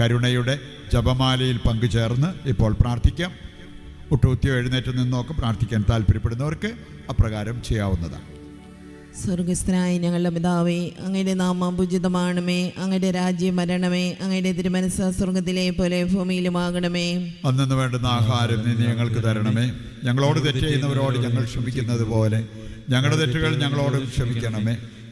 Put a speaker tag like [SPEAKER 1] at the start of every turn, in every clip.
[SPEAKER 1] കരുണയുടെ ജപമാലയിൽ പങ്കുചേർന്ന് ഇപ്പോൾ പ്രാർത്ഥിക്കാം. ഒട്ടുകുത്തിയോ എഴുന്നേറ്റ് നിന്നൊക്കെ പ്രാർത്ഥിക്കാൻ താല്പര്യപ്പെടുന്നവർക്ക് അപ്രകാരം ചെയ്യാവുന്നതാണ്.
[SPEAKER 2] സ്വർഗസ്ഥനായ ഞങ്ങളുടെ പിതാവേ അങ്ങയുടെ നാമം പൂജിതമാണമേ അങ്ങയുടെ രാജ്യം വരണമേ അങ്ങയുടെ തിരുമനസ് സ്വർഗത്തിലെ പോലെ ഭൂമിയിലുമാകണമേ.
[SPEAKER 1] അന്നു വേണ്ടുന്ന ആഹാരം നീ ഞങ്ങൾക്ക് തരണമേ. ഞങ്ങളോട് തെറ്റ് ചെയ്യുന്നവരോട് ഞങ്ങൾ ക്ഷമിക്കുന്നത് പോലെ ഞങ്ങളുടെ തെറ്റുകൾ ഞങ്ങളോട് ക്ഷമിക്കണമേ.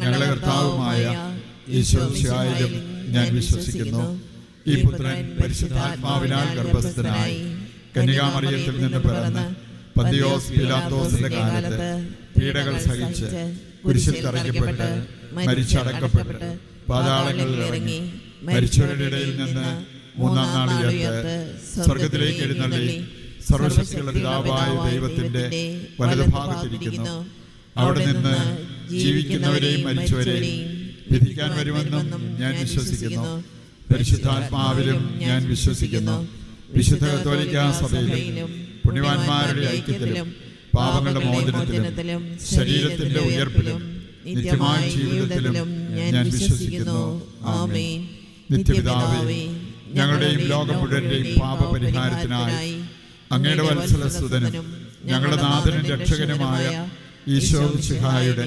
[SPEAKER 1] ഞങ്ങളുടെ കർത്താവുമായ ഈശോശായാലും ഞാൻ വിശ്വസിക്കുന്നു. ഈ പുത്രൻ പരിശുദ്ധാത്മാവിനാൽ ഗർഭസ്ഥനായി കന്യകാമറിയത്തിൽ നിന്ന് പിറന്ന് പന്തിയോസ് പിലാത്തോസിന്റെ കാലത്ത് പീഡകൾ സഹിച്ച് കുരിശിൽ തറയ്ക്കപ്പെട്ട് മരിച്ചടക്കപ്പെട്ട് പാതാളങ്ങളിൽ ഇറങ്ങി മരിച്ചവരുടെ ഇടയിൽ നിന്ന് മൂന്നാം നാൾ ഉയർത്ത് സ്വർഗത്തിലേക്ക് എഴുന്നള്ളി സർവശക്തിയുള്ള പിതാവായ ദൈവത്തിന്റെ വലതുഭാഗത്തിരിക്കുന്നു. അവിടെ നിന്ന് ജീവിക്കുന്നവരെയും മരിച്ചവരെയും വിധിക്കാൻ വരുമെന്നും ഞാൻ വിശ്വസിക്കുന്നു. പരിശുദ്ധാത്മാവിലും ഞാൻ വിശ്വസിക്കുന്നു. വിശുദ്ധ കത്തോലിക്ക സഭയിലും പുണ്യവാന്മാരുടെ ഐക്യത്തിലും പാപങ്ങളുടെ മോചനത്തിലും ശരീരത്തിന്റെ ഉയർപ്പിലും നിത്യമായ ജീവിതത്തിലും ഞാൻ വിശ്വസിക്കുന്നു. ആമേൻ. നിത്യപിതാവേ ഞങ്ങളുടെയും ലോകം മുഴുവന്റെയും പാപപരിഹാരത്തിനായി അങ്ങയുടെ വത്സലസുതനും ഞങ്ങളുടെ നാഥനും രക്ഷകനുമായ ഈശോ ശിഹായുടെ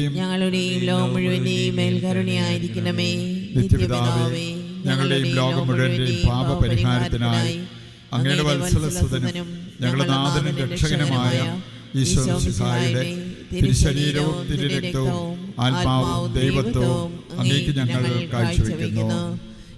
[SPEAKER 2] ഞങ്ങളുടെയും ഞങ്ങളുടെയും ലോകം മുഴുവന്റെയും മേൽകരുണിയായിരിക്കണമേ
[SPEAKER 1] നിത്യപിതാവേ ഞങ്ങളുടെയും ലോകം മുഴുവന്റെയും പാപപരിഹാരത്തിനായി അങ്ങയുടെ വത്സലസുതനും ഞങ്ങളുടെ നാഥനും രക്ഷകനുമായ ഈശോ സിഹായുടെ തിരുശരീരവും തിരുരക്തവും ആത്മാവും ദൈവത്വവും അങ്ങേക്ക് ഞങ്ങൾ കാഴ്ചവെക്കുന്നു.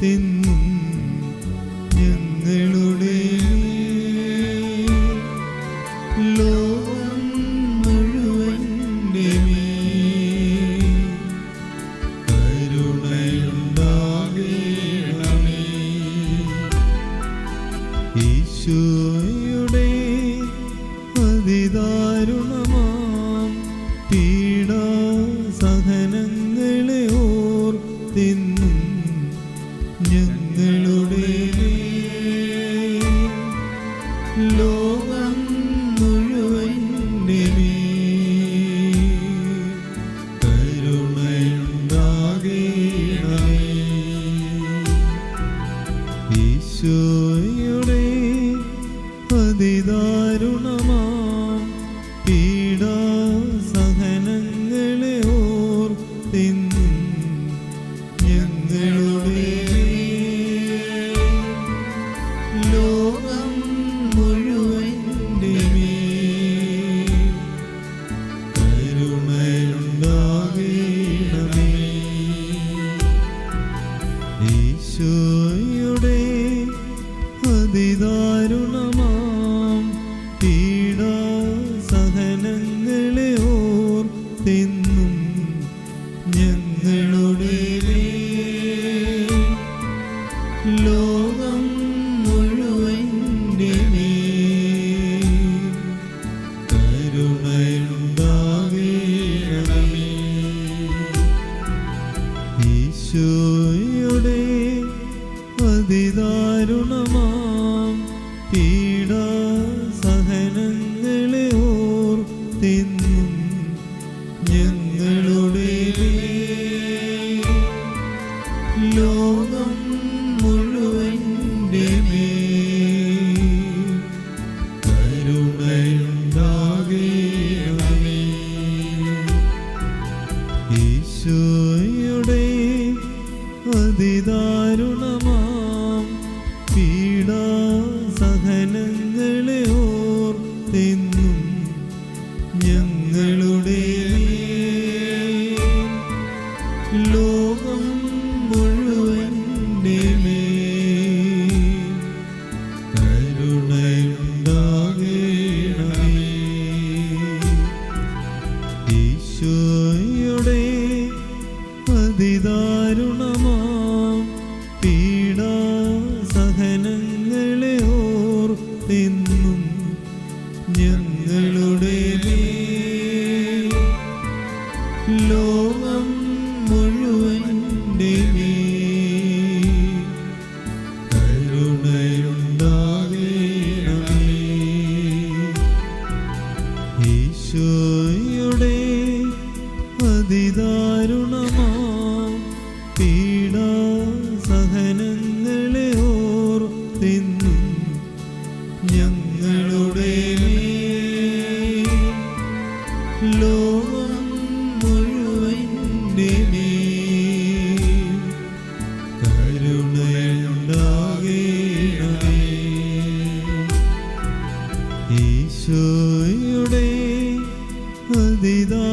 [SPEAKER 3] within ഈശോയുടെ நீதா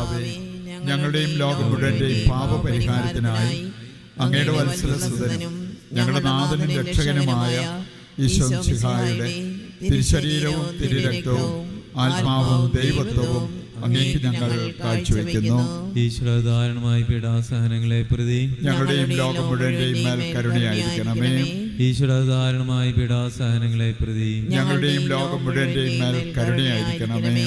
[SPEAKER 1] നിത്യപിതാവേ ഞങ്ങളുടെയും ലോകം മുഴുവന്റെയും പാപപരിഹാരത്തിനായി അങ്ങയുടെ വത്സലസുതനും ഞങ്ങളുടെ നാഥനും രക്ഷകനുമായ ഈശോ സിഹായുടെ തിരുശരീരവും തിരുരക്തവും ആത്മാവും ദൈവത്വവും അങ്ങേക്ക് ഞങ്ങൾ കാഴ്ചവെക്കുന്നു.
[SPEAKER 4] ഈശ്വരധാരണമായ പീഡാസഹനങ്ങളെ പ്രതി
[SPEAKER 1] ഞങ്ങളുടെയും ലോകം മുഴുവന്റെയും മേൽ കരുണയായിരിക്കണമേ.
[SPEAKER 4] ഈശ്വരധാരണമായ പീഡാസഹനങ്ങളെ പ്രതി
[SPEAKER 1] ഞങ്ങളുടെയും ലോകം മുഴുവന്റെയും മേൽ കരുണയായിരിക്കണമേ.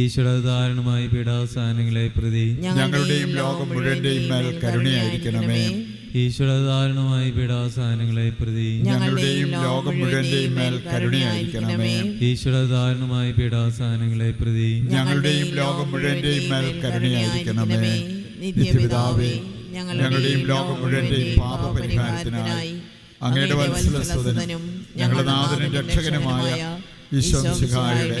[SPEAKER 4] ഈശ്വരധാരണമായ പീഡാസഹനങ്ങളെ പ്രതി
[SPEAKER 1] ഞങ്ങളുടെയും ലോകം മുഴുവന്റെയും മേൽ കരുണയായിരിക്കണമേ.
[SPEAKER 4] ഈശ്വരധാരണമായ പീഡാസഹനങ്ങളെ പ്രതി
[SPEAKER 1] ഞങ്ങളുടെയും ലോകം മുഴുവന്റെയും മേൽ കരുണയായിരിക്കണമേ.
[SPEAKER 4] ഈശ്വരധാരണമായ പീഡാസഹനങ്ങളെ പ്രതി
[SPEAKER 1] ഞങ്ങളുടെയും ലോകം മുഴുവന്റെയും മേൽ കരുണയായിരിക്കണമേ. നിത്യപിതാവേ ഞങ്ങളുടെയും ലോകം മുഴുവന്റെയും പാപപരിഹാരത്തിനായി അങ്ങയുടെ വത്സലസ്വതനും ഞങ്ങളുടെ നാഥനും രക്ഷകനുമായ വിശ്വംസിഹായുടെ